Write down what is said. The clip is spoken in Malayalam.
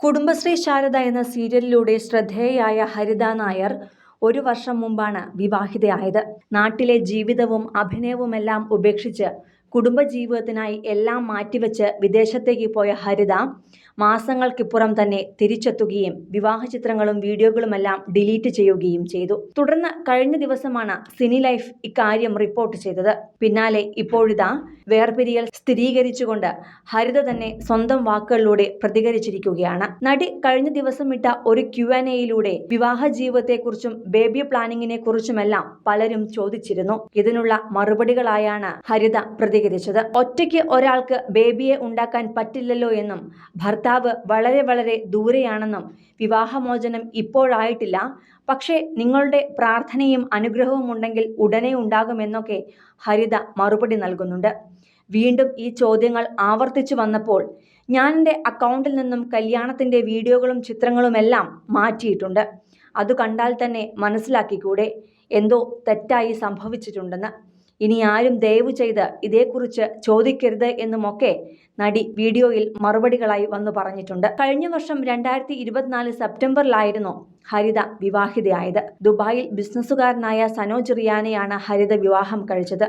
കുടുംബശ്രീ ശാരദ എന്ന സീരിയലിലൂടെ ശ്രദ്ധേയയായ ഹരിത നായർ ഒരു വർഷം മുമ്പാണ് വിവാഹിതയായത്. നാട്ടിലെ ജീവിതവും അഭിനയവുമെല്ലാം ഉപേക്ഷിച്ച് കുടുംബജീവിതത്തിനായി എല്ലാം മാറ്റിവെച്ച് വിദേശത്തേക്ക് പോയ ഹരിത മാസങ്ങൾക്കിപ്പുറം തന്നെ തിരിച്ചെത്തുകയും വിവാഹ ചിത്രങ്ങളും വീഡിയോകളുമെല്ലാം ഡിലീറ്റ് ചെയ്യുകയും ചെയ്തു. തുടർന്ന് കഴിഞ്ഞ ദിവസമാണ് സിനി ലൈഫ് ഇക്കാര്യം റിപ്പോർട്ട് ചെയ്തത്. പിന്നാലെ ഇപ്പോഴിതാ വേർപിരിയൽ സ്ഥിരീകരിച്ചുകൊണ്ട് ഹരിത തന്നെ സ്വന്തം വാക്കുകളിലൂടെ പ്രതികരിച്ചിരിക്കുകയാണ്. നടി കഴിഞ്ഞ ദിവസം ഇട്ട ഒരു ക്യു എൻ എയിലൂടെ വിവാഹ ജീവിതത്തെക്കുറിച്ചും ബേബി പ്ലാനിങ്ങിനെ കുറിച്ചുമെല്ലാം പലരും ചോദിച്ചിരുന്നു. ഇതിനുള്ള മറുപടികളായാണ് ഹരിത പ്രതികരിച്ചത്. ഒറ്റയ്ക്ക് ഒരാൾക്ക് ബേബിയെ ഉണ്ടാക്കാൻ പറ്റില്ലല്ലോ എന്നും ഭർത്താവ് വളരെ വളരെ ദൂരെയാണെന്നും വിവാഹമോചനം ഇപ്പോഴായിട്ടില്ല. പക്ഷേ നിങ്ങളുടെ പ്രാർത്ഥനയും അനുഗ്രഹവും ഉണ്ടെങ്കിൽ ഉടനെ ഉണ്ടാകുമെന്നൊക്കെ ഹരിത മറുപടി നൽകുന്നുണ്ട്. വീണ്ടും ഈ ചോദ്യങ്ങൾ ആവർത്തിച്ചു വന്നപ്പോൾ ഞാൻ എന്റെ അക്കൗണ്ടിൽ നിന്നും കല്യാണത്തിന്റെ വീഡിയോകളും ചിത്രങ്ങളുമെല്ലാം മാറ്റിയിട്ടുണ്ട്. അത് കണ്ടാൽ തന്നെ മനസ്സിലാക്കിക്കൂടെ? എന്തോ തെറ്റായി സംഭവിച്ചിട്ടുണ്ടെന്ന്. ഇനി ആരും ദയവ് ചെയ്ത് ഇതേക്കുറിച്ച് ചോദിക്കരുത് എന്നുമൊക്കെ നടി വീഡിയോയിൽ മറുപടികളായി വന്നു പറഞ്ഞിട്ടുണ്ട്. കഴിഞ്ഞ വർഷം രണ്ടായിരത്തി ഇരുപത്തിനാല് സെപ്റ്റംബറിലായിരുന്നു ഹരിത വിവാഹിതയായത്. ദുബായിൽ ബിസിനസ്സുകാരനായ സനോജ് റിയാനെയാണ് ഹരിത വിവാഹം കഴിച്ചത്.